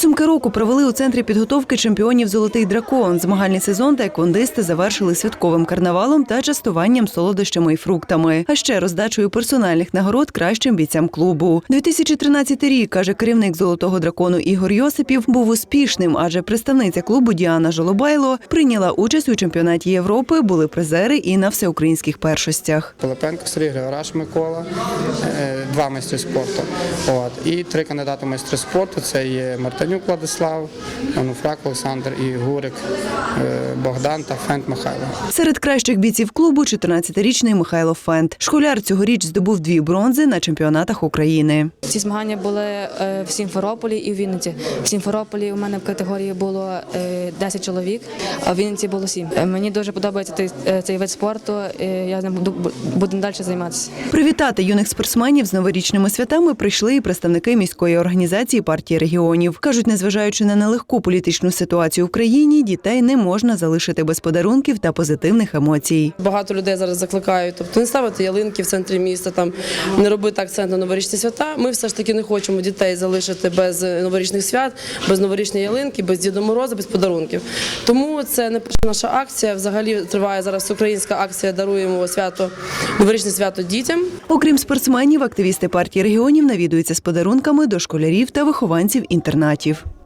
Підсумки року провели у центрі підготовки чемпіонів Золотий дракон. Змагальний сезон таеквондисти завершили святковим карнавалом та частуванням солодощами і фруктами, а ще роздачею персональних нагород кращим бійцям клубу. 2013 рік каже керівник золотого дракону Ігор Йосипів, був успішним, адже представниця клубу Діана Жолобайло прийняла участь у чемпіонаті Європи, були призери і на всеукраїнських першостях. Пилипенко Сергій, Григораш Микола, е, два майстри спорту. От. І три кандидати майстри спорту. Це є Мартинюк Владислав, Онуфрак Олександр і Гурик е, Богдан та Фент Михайло. Серед кращих бійців клубу 14-річний Михайло Фент. Школяр цьогоріч здобув дві бронзи на чемпіонатах України. Ці змагання були е, в Сімферополі і в Вінниці. В Сімферополі у мене в категорії було е, 10 чоловік, а в Вінниці було 7. Е, Мені дуже подобається цей, е, вид спорту. е, Я ним буду далі займатися. Привітати юних спортсменів з новорічними святами прийшли і представники міської організації партії регіонів. кажуть, незважаючи на нелегку політичну ситуацію в країні, дітей не можна залишити без подарунків та позитивних емоцій. Багато людей зараз закликають, тобто не ставити ялинки в центрі міста, там не робити акцент на новорічні свята. Ми все ж таки не хочемо дітей залишити без новорічних свят, без новорічної ялинки, без Діда Мороза, без подарунків. Тому це не перша наша акція. Взагалі триває зараз українська акція Даруємо свято новорічне свято дітям. Окрім спортсменів, активісти партії регіонів навідуються з подарунками до школярів та вихованців інтернатів. Дяків.